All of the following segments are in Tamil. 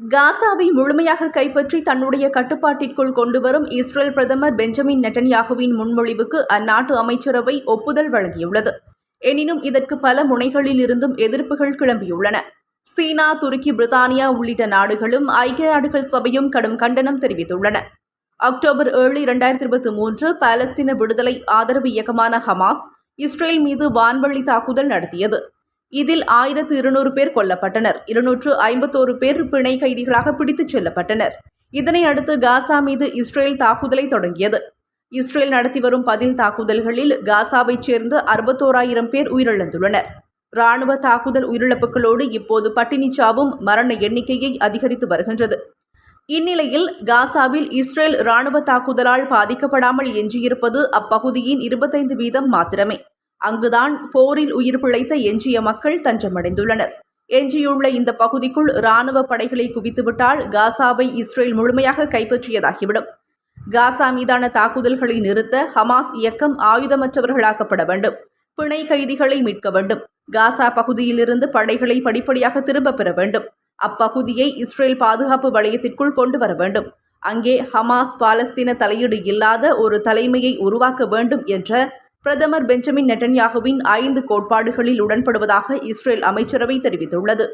காசாவை முழுமையாக கைப்பற்றி தன்னுடைய கட்டுப்பாட்டிற்குள் கொண்டுவரும் இஸ்ரேல் பிரதமர் பெஞ்சமின் நெட்டன்யாகுவின் முன்மொழிவுக்கு அந்நாட்டு அமைச்சரவை ஒப்புதல் வழங்கியுள்ளது. எனினும் இதற்கு பல முனைகளில் இருந்தும் எதிர்ப்புகள் கிளம்பியுள்ளன. சீனா துருக்கி பிரித்தானியா உள்ளிட்ட நாடுகளும் ஐக்கிய நாடுகள் சபையும் கடும் கண்டனம் தெரிவித்துள்ளன. அக்டோபர் ஏழு இரண்டாயிரத்தி இருபத்தி மூன்று பாலஸ்தீன விடுதலை ஆதரவு இயக்கமான ஹமாஸ் இஸ்ரேல் மீது வான்வழி தாக்குதல் நடத்தியது. இதில் ஆயிரத்து இருநூறு பேர் கொல்லப்பட்டனர். இருநூற்று ஐம்பத்தோரு பேர் பிணை கைதிகளாக பிடித்துச் செல்லப்பட்டனர். இதனை அடுத்து காசா மீது இஸ்ரேல் தாக்குதலை தொடங்கியது. இஸ்ரேல் நடத்தி வரும் பதில் தாக்குதல்களில் காசாவைச் சேர்ந்த அறுபத்தோராயிரம் பேர் உயிரிழந்துள்ளனர். ராணுவ தாக்குதல் உயிரிழப்புகளோடு இப்போது பட்டினிச்சாவும் மரண எண்ணிக்கையை அதிகரித்து வருகின்றது. இந்நிலையில் காசாவில் இஸ்ரேல் ராணுவ தாக்குதலால் பாதிக்கப்படாமல் எஞ்சியிருப்பது அப்பகுதியின் இருபத்தைந்து வீதம் மாத்திரமே. அங்குதான் போரில் உயிர் பிழைத்த எஞ்சிய மக்கள் தஞ்சமடைந்துள்ளனர். எஞ்சியுள்ள இந்த பகுதிக்குள் இராணுவ படைகளை குவித்துவிட்டால் காசாவை இஸ்ரேல் முழுமையாக கைப்பற்றியதாகிவிடும். காசா மீதான தாக்குதல்களை நிறுத்த ஹமாஸ் இயக்கம் ஆயுதமற்றவர்களாக்கப்பட வேண்டும். பிணை கைதிகளை மீட்க வேண்டும். காசா பகுதியிலிருந்து படைகளை படிப்படியாக திரும்பப் பெற வேண்டும். அப்பகுதியை இஸ்ரேல் பாதுகாப்பு வளையத்திற்குள் கொண்டு வர வேண்டும். அங்கே ஹமாஸ் பாலஸ்தீன தலையீடு இல்லாத ஒரு தலைமையை உருவாக்க வேண்டும் என்ற பிரதமர் பெஞ்சமின் நெட்டன்யாகுவின் ஐந்து கோட்பாடுகளில் உடன்படுவதாக இஸ்ரேல் அமைச்சரவை தெரிவித்துள்ளது.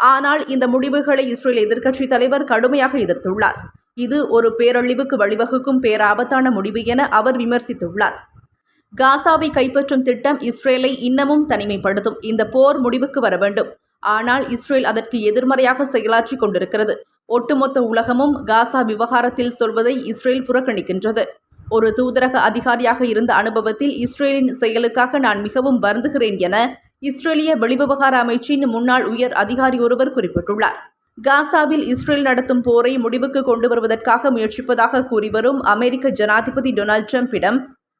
ஆனால் இந்த முடிவுகளை இஸ்ரேல் எதிர்க்கட்சித் தலைவர் கடுமையாக எதிர்த்துள்ளார். இது ஒரு பேரழிவுக்கு வழிவகுக்கும் பேராபத்தான முடிவு என அவர் விமர்சித்துள்ளார். காசாவை கைப்பற்றும் திட்டம் இஸ்ரேலை இன்னமும் தனிமைப்படுத்தும். இந்த போர் முடிவுக்கு வர வேண்டும். ஆனால் இஸ்ரேல் அதற்கு எதிர்மறையாக செயலாற்றிக் கொண்டிருக்கிறது. ஒட்டுமொத்த உலகமும் காசா விவகாரத்தில் சொல்வதை இஸ்ரேல் புறக்கணிக்கின்றது. ஒரு தூதரக அதிகாரியாக இருந்த அனுபவத்தில் இஸ்ரேலின் செயலுக்காக நான் மிகவும் வருந்துகிறேன் என இஸ்ரேலிய வெளிவிவகார அமைச்சின் முன்னாள் உயர் அதிகாரி ஒருவர் குறிப்பிட்டுள்ளார். காசாவில் இஸ்ரேல் நடத்தும் போரை முடிவுக்கு கொண்டு வருவதற்காக முயற்சிப்பதாக கூறி வரும் அமெரிக்க ஜனாதிபதி டொனால்ட் ட்ரம்பிடம்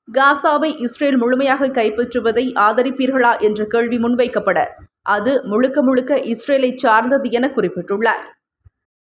காசாவை இஸ்ரேல் முழுமையாக கைப்பற்றுவதை ஆதரிப்பீர்களா? என்ற கேள்வி முன்வைக்கப்பட அது முழுக்க முழுக்க இஸ்ரேலை சார்ந்தது என குறிப்பிட்டுள்ளார்.